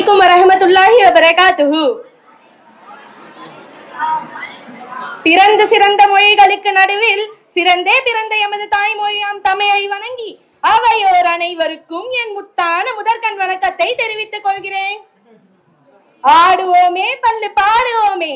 அலைக்கும் வரஹமத்துல்லாஹி வபரகாத்துஹு பிறந்த சிறந்த மொழிகளுக்கு நடுவில் சிறந்தே பிறந்த எமது தாய்மொழியாம் தமிழை வணங்கி அவையோர் அனைவருக்கும் என் முத்தான முதற்கண் வணக்கத்தை தெரிவித்துக் கொள்கிறேன். ஆடுவோமே பல்லு பாடுவோமே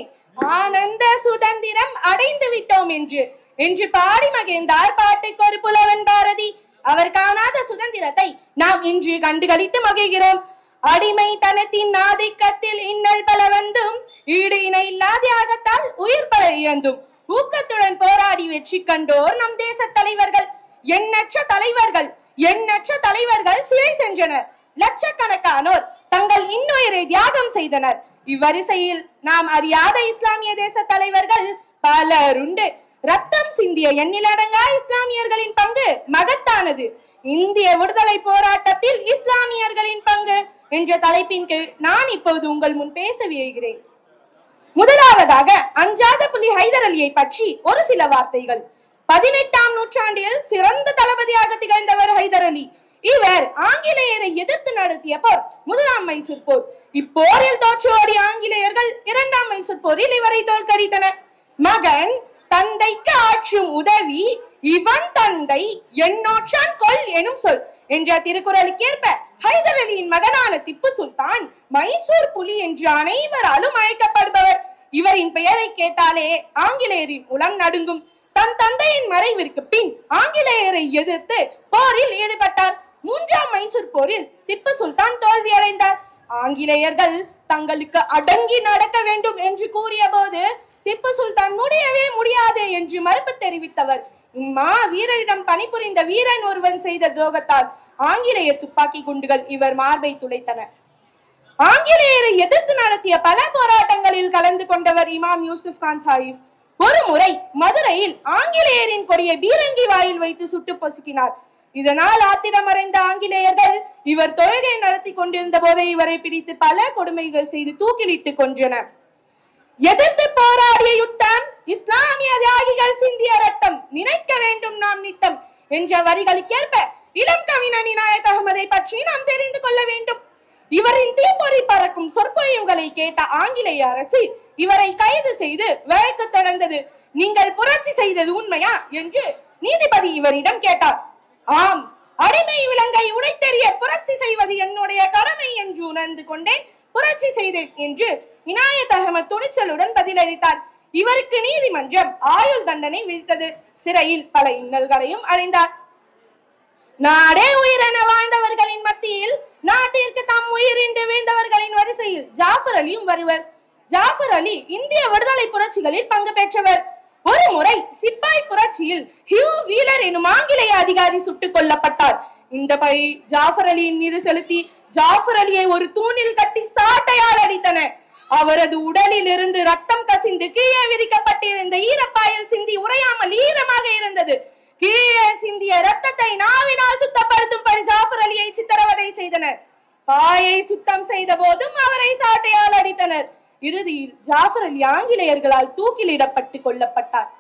ஆனந்த சுதந்திரம் அடைந்து விட்டோம் என்று என்று பாடி மகிழ்ந்தார் பாட்டுக்கு ஒரு புலவன் பாரதி. அவர் காணாத சுதந்திரத்தை நாம் இன்று கண்டுகளித்து மகிழ்கிறோம். அடிமை தனத்தின் ஆதிக்கத்தில் இன்னல் பல வந்தும் ஈடு இணை இல்லாதியாகத்தால் உயிர் பல இழந்தும். ஊக்கத்துடன் போராடி வெற்றி கண்டோர் நம் தேச தலைவர்கள். எண்ணற்ற தலைவர்கள் எண்ணற்ற தலைவர்கள் சிறை சென்றனர். லட்சக்கணக்கானோர் தங்கள் இன்னுயிரை தியாகம் செய்தனர். இவ்வரிசையில் நாம் அறியாத இஸ்லாமிய தேச தலைவர்கள் பலருண்டு ரத்தம் சிந்திய எண்ணிலடங்கா இஸ்லாமியர்களின் பங்கு மகத்தானது. இந்திய விடுதலை போராட்டத்தில் இஸ்லாமியர்களின் பங்கு என்ற தலைப்பின் கீழ் நான் இப்போது உங்கள் முன் பேச விழைகிறேன். முதலாவதாக அஞ்சாத புலி ஹைதர் அலியை பற்றி ஒரு சில வார்த்தைகள். பதினெட்டாம் நூற்றாண்டில் சிறந்த தளபதியாக திகழ்ந்தவர் ஹைதர் அலி. இவர் ஆங்கிலேயரை எதிர்த்து நடத்திய போர் முதலாம் மைசூர் போர். இப்போரில் தோற்று ஆங்கிலேயர்கள் இரண்டாம் மைசூர் போரில் இவரை தோற்கடித்தனர். மகன் தந்தைக்கு ஆற்றும் உதவி இவன் தந்தை என்னோற்றான் கொல் எனும் சொல். என்ற திருக்குறளுக்கேற்ப ஹைதர் அலியின் மகனான திப்பு சுல்தான் மைசூர் புலி என்று அனைவராலும் அழைக்கப்படுபவர். இவரின் பெயரை கேட்டாலே ஆங்கிலேயரின் உளம் நடுங்கும். தன் தந்தையின் மறைவிற்கு பின் ஆங்கிலேயரை எதிர்த்து போரில் ஈடுபட்டார். மூன்றாம் மைசூர் போரில் திப்பு சுல்தான் தோல்வியடைந்தார். ஆங்கிலேயர்கள் தங்களுக்கு அடங்கி நடக்க வேண்டும் என்று கூறிய போது திப்பு சுல்தான் முடியவே முடியாது என்று மறுப்பு தெரிவித்தவர். இம்மா வீரரிடம் பணிபுரிந்த வீரன் ஒருவன் செய்த துரோகத்தால் ஆங்கிலேய துப்பாக்கி குண்டுகள் இவர் மார்பை துளைத்தன. ஆங்கிலேயரை எதிர்த்து நடத்திய பல போராட்டங்களில் கலந்து கொண்டவர் இமாம் யூசுப் கான் சாஹிப் ஒரு முறை மதுரையில் ஆங்கிலேயரின் கொடியை பீரங்கி வாயில் வைத்து சுட்டு பொசுக்கினார். இதனால் ஆத்திரமறைந்த ஆங்கிலேயர்கள் இவர் தொழுகை நடத்தி கொண்டிருந்த போதே இவரை பிடித்து பல கொடுமைகள் செய்து தூக்கிலிட்டு கொன்றனர். எதிர்த்து போராடிய யுத்தம் இஸ்லாமிய தியாகிகள் சிந்திய ரத்தம் நினைக்க வேண்டும் நாம் நித்தம் என்ற வரிகளுக்கேற்ப இளம் கவிஞன் இனாயத் அகமதை பற்றி நாம் தெரிந்து கொள்ள வேண்டும். இவரின் தீப்பொறி பறக்கும் சொற்பொழிவுகளை கேட்ட ஆங்கிலேய அரசு இவரை கைது செய்து வழக்கு தொடர்ந்தது. நீங்கள் புரட்சி செய்தது உண்மையா என்று நீதிபதி இவரிடம் கேட்டார். ஆம் அடிமை விலங்கை உடைத்தெறிய புரட்சி செய்வது என்னுடைய கடமை என்று உணர்ந்து கொண்டேன் புரட்சி செய்தேன் என்று இனாயத் அகமது துணிச்சலுடன் பதிலளித்தார். இவருக்கு நீதிமன்றம் ஆயுள் தண்டனை விதித்தது. சிறையில் பல இன்னல்களையும் அடைந்தார். நாடே உயிரென வாழ்ந்தவர்களின் மத்தியில் நாட்டிற்கு தம் உயிரின்றி வீழ்ந்தவர்களின் வரிசையில் ஜாஃபர் அலியும் வருவர். ஜாஃபர் அலி இந்திய விடுதலை புரட்சிகளில் பங்கு பெற்றவர். ஒரு முறை சிப்பாய் புரட்சியில் ஹியூ வீலர் எனும் ஆங்கிலேய அதிகாரி சுட்டுக் கொல்லப்பட்டார். இந்த பழி ஜாஃபர் அலியின் மீது செலுத்தி ஜாஃபர் அலியை ஒரு தூணில் கட்டி சாட்டையால் அடித்தனர். அவரது உடலில் இருந்து ரத்தம் கசிந்து கீழே விரிக்கப்பட்டிருந்த ஈரப்பாயில் சிந்தி உறையாமல் ஈரமாக இருந்தது. கீழே சிந்திய ரத்தத்தை நாவினால் சுத்தப்படுத்தும்படி ஜாஃபர் அலியை சித்திரவதை செய்தனர். பாயை சுத்தம் செய்த போதும் அவரை சாட்டையால் அடித்தனர். இறுதியில் ஜாஃபர் அலி ஆங்கிலேயர்களால் தூக்கிலிடப்பட்டு கொல்லப்பட்டார்.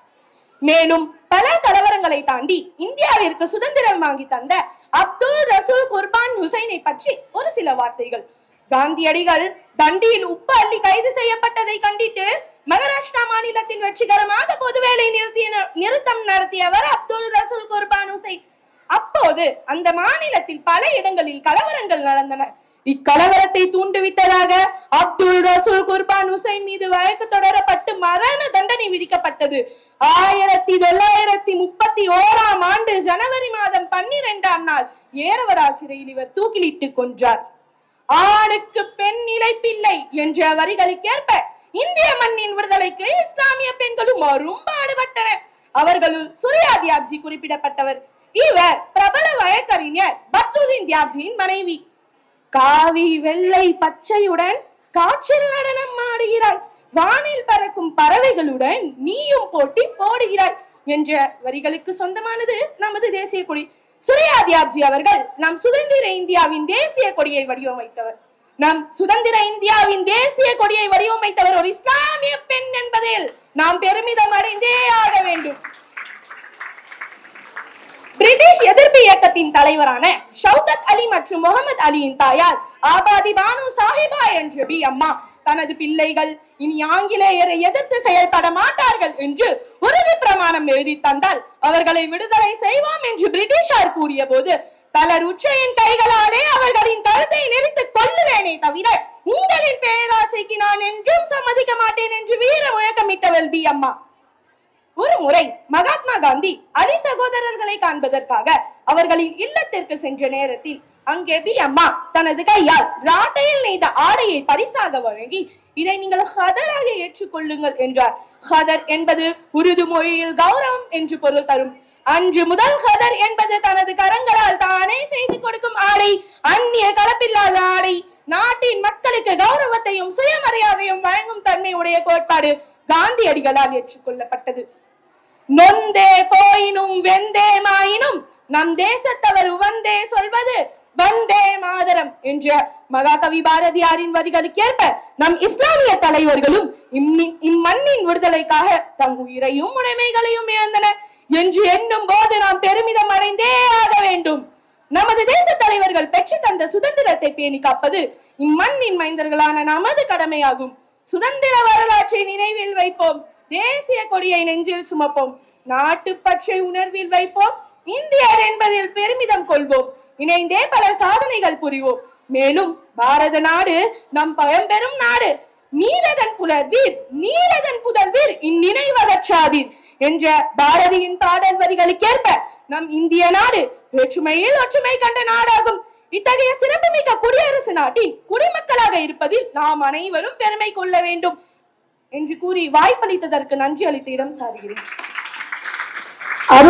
மேலும் பல கலவரங்களை தாண்டி இந்தியாவிற்கு சுதந்திரம் வாங்கி தந்த அப்துல் ரசூல் குர்பான் ஹுசைனை பற்றி ஒரு சில வார்த்தைகள். காந்தியடிகள் தண்டியில் உப்பு அள்ளி கைது செய்யப்பட்டதை கண்டித்து மகாராஷ்டிரா மாநிலத்தின் வெற்றிகரமாக பொதுவேளை நிறுத்திய நிறுத்தம் நடத்தியவர் அப்துல் ரசூல் குர்பான் ஹுசைன். அப்போது அந்த மாநிலத்தில் பல இடங்களில் கலவரங்கள் நடந்தன. இக்கலவரத்தை தூண்டுவிட்டதாக அப்துல் ரசூல் குர்பான் ஹுசைன் மீது வழக்கு தொடரப்பட்டு மரண தண்டனை விதிக்கப்பட்டது. ஆயிரத்தி தொள்ளாயிரத்தி முப்பத்தி ஓராம் ஆண்டு ஜனவரி மாதம் பன்னிரெண்டாம் நாள் ஏரவரா சிறையில் இவர் தூக்கிலிட்டு கொன்றார். ஆணுக்கு பெண் இழைப்பில்லை என்ற வரிகளுக்கேற்ப இந்திய மண்ணின் விடுதலைக்கு இஸ்லாமிய பெண்களும் அரும்பாடுபட்டனர் அவர்களுள் சுரியா தியாப்ஜி குறிப்பிடப்பட்டவர். இவர் பிரபல வழக்கறிஞர் பத்ருதீன் தியாப்ஜியின் மனைவி. காவி வெள்ளை பச்சையுடன் காற்றில் நடனம் ஆடுகிறாய் வானில் பறக்கும் பறவைகளுடன் நீயும் போட்டி போடுகிறாய் என்ற வரிகளுக்கு சொந்தமானது நமது தேசிய கொடி. சுரியாதியாப்ஜி அவர்கள் நம் சுதந்திர இந்தியாவின் தேசிய கொடியை வடிவமைத்தவர். நம் சுதந்திர இந்தியாவின் தேசிய கொடியை வடிவமைத்தவர் ஒரு இஸ்லாமிய பெண் என்பதில் நாம் பெருமிதம் அடைந்தே ஆக வேண்டும். பிரிட்டிஷ் எதிர்ப்பு இயக்கத்தின் தலைவரான ஷவுகத் அலி மற்றும் முகமது அலியின் தாயார் ஆபாதி பானு சாஹிபா என்ற பி. அம்மா. தனது பிள்ளைகள் இனி ஆங்கிலேயரை எதிர்த்து செயல்பட மாட்டார்கள் என்று உறுதி பிரமாணம் எழுதி தந்தால் அவர்களை விடுதலை செய்வோம் என்று பிரிட்டிஷார் கூறிய போது பலர் உச்சையின் கைகளாலே அவர்களின் கருத்தை நெறித்து கொல்லுவேனே தவிர உங்களின் பேராசைக்கு நான் என்றும் சம்மதிக்க மாட்டேன் என்று வீர முழக்கமிட்டவள் பி. அம்மா. ஒரு முறை மகாத்மா காந்தி அலி சகோதரர்களை காண்பதற்காக அவர்களின் இல்லத்திற்கு சென்ற நேரத்தில் அங்கே பி அம்மா தனது கையால் ராட்டையில் நெய்த ஆடையை பரிசாக வழங்கி இதை நீங்கள் ஹதராக ஏற்றுக்கொள்ளுங்கள் என்றார். ஹதர் என்பது உருது மொழியில் கௌரவம் என்று பொருள் தரும். அன்று முதல் ஹதர் என்பது தனது கரங்களால் தானே செய்து கொடுக்கும் ஆடை அந்நிய கலப்பில்லாத ஆடை. நாட்டின் மக்களுக்கு கௌரவத்தையும் சுயமரியாதையும் வழங்கும் தன்மை உடைய கோட்பாடு காந்தியடிகளால் ஏற்றுக்கொள்ளப்பட்டது. நொந்தே போயினும் வெந்தே மாயினும் நம் தேசத்தவர் உவந்தே சொல்வது வந்தே மாதரம் என்ற மகாகவி பாரதியாரின் வரிகளுக்கேற்ப நம் இஸ்லாமிய தலைவர்களும் இம்மண்ணின் விடுதலைக்காக தம் உயிரையும் உடைமைகளையும் இழந்தனர் என்று எண்ணும் போது நாம் பெருமிதம் அடைந்தே ஆக வேண்டும். நமது தேச தலைவர்கள் பெற்று தந்த சுதந்திரத்தை பேணி காப்பது இம்மண்ணின் மைந்தர்களான நமது கடமையாகும். சுதந்திர வரலாற்றை நினைவில் வைப்போம். தேசிய கொடியை நெஞ்சில் சுமப்போம். நாட்டுப்பற்றை உணர்வில் வைப்போம். இந்தியர் என்பதில் பெருமிதம் கொள்வோம். இணைந்தே பல சாதனைகள் புரிவோம். மேலும் பாரத நாடு நம் பழம்பெரும் நாடு. நீலதன் புலர்வீர் நீலதன் புதல்வீர் இந்நினைவகற்றாதீர் என்ற பாரதியின் பாடல் வரிகளுக்கேற்ப நம் இந்திய நாடு வேற்றுமையில் ஒற்றுமை கண்ட நாடாகும். இத்தகைய சிறப்புமிக்க குடியரசு நாட்டின் குடிமக்களாக இருப்பதில் நாம் அனைவரும் பெருமை கொள்ள வேண்டும். என்று கூறி வாய்ப்பளித்ததற்கு நன்றி அளித்த இடம் சாருகிறேன்.